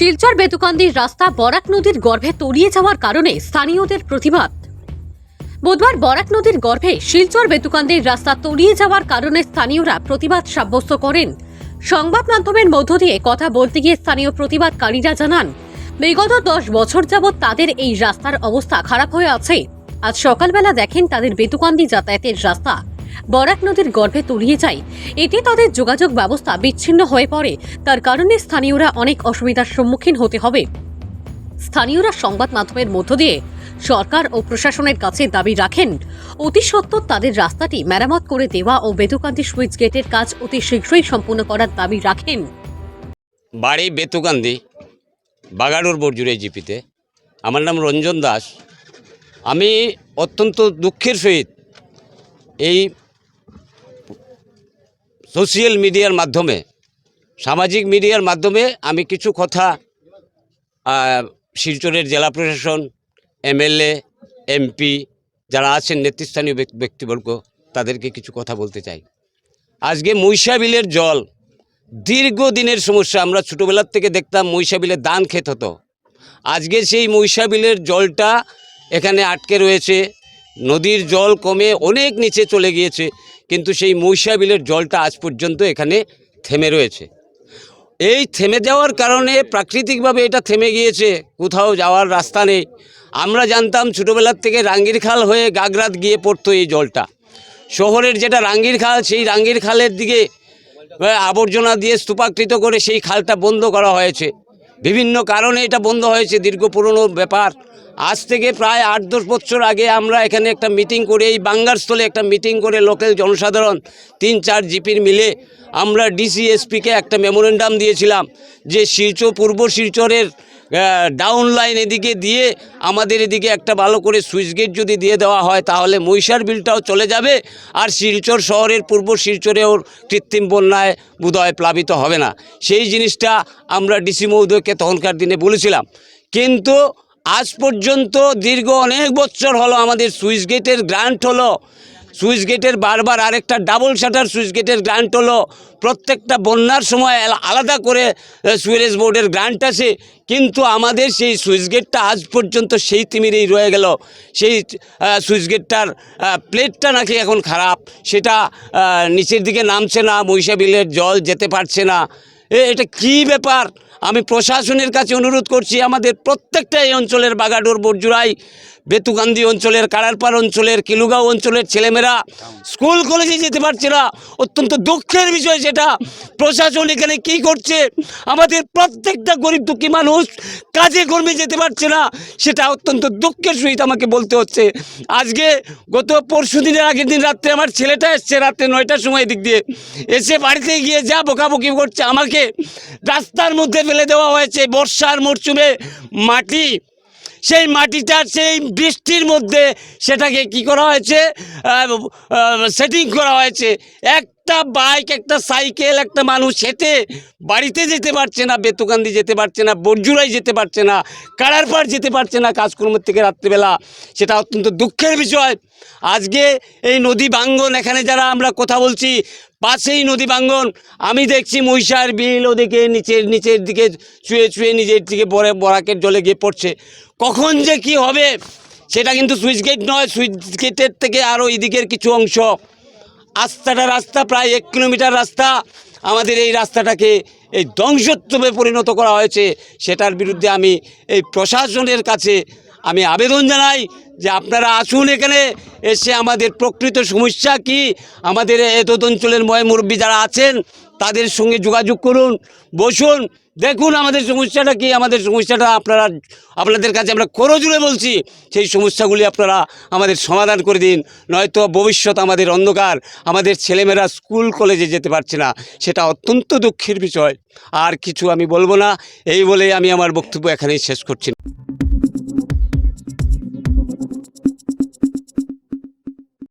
শিলচর বেতুকান্দির রাস্তা বরাক নদীর গর্ভে তলিয়ে যাওয়ার কারণে স্থানীয়দের প্রতিবাদ। বুধবার বরাক নদীর গর্ভে শিলচর বেতুকান্দির রাস্তা তলিয়ে যাওয়ার কারণে স্থানীয়রা প্রতিবাদ সাব্যস্ত করেন। সংবাদ মাধ্যমের মধ্য দিয়ে কথা বলতে গিয়ে স্থানীয় প্রতিবাদকারীরা জানান, বিগত দশ বছর যাবৎ তাদের এই রাস্তার অবস্থা খারাপ হয়ে আছে। আজ সকালবেলা দেখেন তাদের বেতুকান্দি যাতায়াতের রাস্তা বরাক নদীর গর্ভে তলিয়ে যায়। এতে তাদের যোগাযোগ ব্যবস্থা বিচ্ছিন্ন হয়ে পড়ে। তার কারণে স্থানীয়রা অনেক অসুবিধার সম্মুখীন হতে হবে। স্থানীয়রা সংবাদ মাধ্যমের মধ্য দিয়ে সরকার ও প্রশাসনের কাছে দাবি রাখেন, অতি সত্বর তাদের রাস্তাটি মেরামত করে দেওয়া ও বেতুকান্দি সুইচ গেটের কাজ অতি শীঘ্রই সম্পূর্ণ করার দাবি রাখেন। বাড়ি বেতুকান্দি বাগাডোর বর্জুরে জিপিতে আমার নাম রঞ্জন দাস। আমি অত্যন্ত দুঃখের সহিত এই সোশিয়াল মিডিয়ার মাধ্যমে, সামাজিক মিডিয়ার মাধ্যমে আমি কিছু কথা শিলচরের জেলা প্রশাসন, এমএলএ, এমপি যারা আছেন নেতৃস্থানীয় ব্যক্তি- ব্যক্তিবর্গ, তাদেরকে কিছু কথা বলতে চাই। আজকে মহিষা বিলের জল, দীর্ঘদিনের সমস্যা, আমরা ছোটোবেলার থেকে দেখতাম মহিষা বিলের দান খেত হতো। আজকে সেই মহিষা বিলের জলটা এখানে আটকে রয়েছে। নদীর জল কমে অনেক নিচে চলে গিয়েছে, কিন্তু সেই মহিষা বিলের জলটা আজ পর্যন্ত এখানে থেমে রয়েছে। এই থেমে যাওয়ার কারণে প্রাকৃতিকভাবে এটা থেমে গিয়েছে, কোথাও যাওয়ার রাস্তা নেই। আমরা জানতাম ছোটোবেলার থেকে রাঙ্গির খাল হয়ে গাগরাত গিয়ে পড়তো এই জলটা। শহরের যেটা রাঙ্গির খাল, সেই রাঙ্গির খালের দিকে আবর্জনা দিয়ে স্তূপাকৃত করে সেই খালটা বন্ধ করা হয়েছে। বিভিন্ন কারণে এটা বন্ধ হয়েছে, দীর্ঘ পুরনো ব্যাপার। আজ থেকে প্রায় আট দশ বছর আগে আমরা এখানে একটা মিটিং করে, এই বাঙ্গারস্থলে একটা মিটিং করে লোকাল জনসাধারণ তিন চার জিপির মিলে আমরা ডিসিএসপিকে একটা মেমোরেন্ডাম দিয়েছিলাম যে শিলচর, পূর্ব শিলচরের ডাউন লাইন এদিকে দিয়ে আমাদের এদিকে একটা ভালো করে সুইচ গেট যদি দিয়ে দেওয়া হয় তাহলে মহিষার বিলটাও চলে যাবে আর শিলচর শহরের পূর্ব শিলচরেও কৃত্রিম বন্যায় বোধহয় প্লাবিত হবে না। সেই জিনিসটা আমরা ডিসি মহোদয়কে তখনকার দিনে বলেছিলাম। কিন্তু আজ পর্যন্ত দীর্ঘ অনেক বছর হলো আমাদের সুইচ গেটের গ্রান্ট হলো। সুইচ গেটের বারবার আরেকটা ডাবল শাটার সুইচ গেটের গ্রান্ট হলো। প্রত্যেকটা বন্যার সময় আলাদা করে সুইরেজ বোর্ডের গ্রান্ট আছে। কিন্তু আমাদের সেই সুইচ গেটটা আজ পর্যন্ত সেই তিমিরেই রয়ে গেল। সেই সুইচ গেটটার প্লেটটা নাকি এখন খারাপ। সেটা নিচের দিকে নামছে না মহিষা বিলের জল যেতে পারছে না। এ, এটা কি ব্যাপার? আমি প্রশাসনের কাছে অনুরোধ করছি, আমাদের প্রত্যেকটা এই অঞ্চলের বাগাডোর, বর্জুরাই বেতুকান্দি অঞ্চলের, কাড়ারপাড় অঞ্চলের, কিলুগাঁও অঞ্চলের ছেলেমেয়েরা স্কুল, কলেজে যেতে পারছে না। অত্যন্ত দুঃখের বিষয় সেটা। প্রশাসন এখানে কি করছে? আমাদের প্রত্যেকটা গরিব দুঃখী মানুষ কাজে কর্মে যেতে পারছে না, সেটা অত্যন্ত দুঃখের সহিত আমাকে বলতে হচ্ছে। আজকে গত পরশু দিনের আগের দিন রাত্রে আমার ছেলেটা এসছে, রাত্রে নয়টার সময় দিক দিয়ে। এসে বাড়িতে গিয়ে যা বকাবকি করছে, আমাকে রাস্তার মধ্যে ফেলে দেওয়া হয়েছে, বর্ষার মরশুমে মাটি। সেই মাটিটা, সেই বৃষ্টির মধ্যে সেটাকে কি করা হয়েছে? সেটিং করা হয়েছে। একটা বাইক, একটা সাইকেল, একটা মানুষ হেঁটে বাড়িতে যেতে পারছে না বেতুকান্দি যেতে পারছে না, বর্জুরাই যেতে পারছে না কাড়ারপাড় যেতে পারছে না কাজকর্মের থেকে রাত্রিবেলা। সেটা অত্যন্ত দুঃখের বিষয়। আজকে এই নদী বাঙ্গন এখানে যারা আমরা কথা বলছি, পাশেই নদী বাঙ্গন আমি দেখছি মহিষার বিল ওদিকে নিচের নিচের দিকে চুয়ে চুয়ে নিজের দিকে বরে বরাকের জলে গিয়ে পড়ছে। কখন যে কি হবে, সেটা কিন্তু সুইচ গেট নয়, সুইচ গেটের থেকে আরও এদিকের কিছু অংশ। রাস্তাটা রাস্তা, প্রায় এক কিলোমিটার রাস্তা। আমাদের এই রাস্তাটাকে এই ধ্বংসত্বে পরিণত করা হয়েছে। সেটার বিরুদ্ধে আমি এই প্রশাসনের কাছে আমি আবেদন জানাই যে আপনারা আসুন এখানে, এসে আমাদের প্রকৃত সমস্যা কি, আমাদের এতদ অঞ্চলের ময় মুরব্বী যারা আছেন, তাদের সঙ্গে যোগাযোগ করুন, বসুন দেখুন, আমাদের সমস্যাটা কি? আমাদের সমস্যাটা আপনারা, আপনাদের কাছে আমরা করো জুড়ে বলছি। সেই সমস্যাগুলি আপনারা আমাদের সমাধান করে দিন। নয়তো ভবিষ্যৎ আমাদের অন্ধকার, আমাদের ছেলেমেয়েরা স্কুল, কলেজে যেতে পারছে না। সেটা অত্যন্ত দুঃখের বিষয়। আর কিছু আমি বলব না। এই বলে আমি আমার বক্তব্য এখানেই শেষ করছি।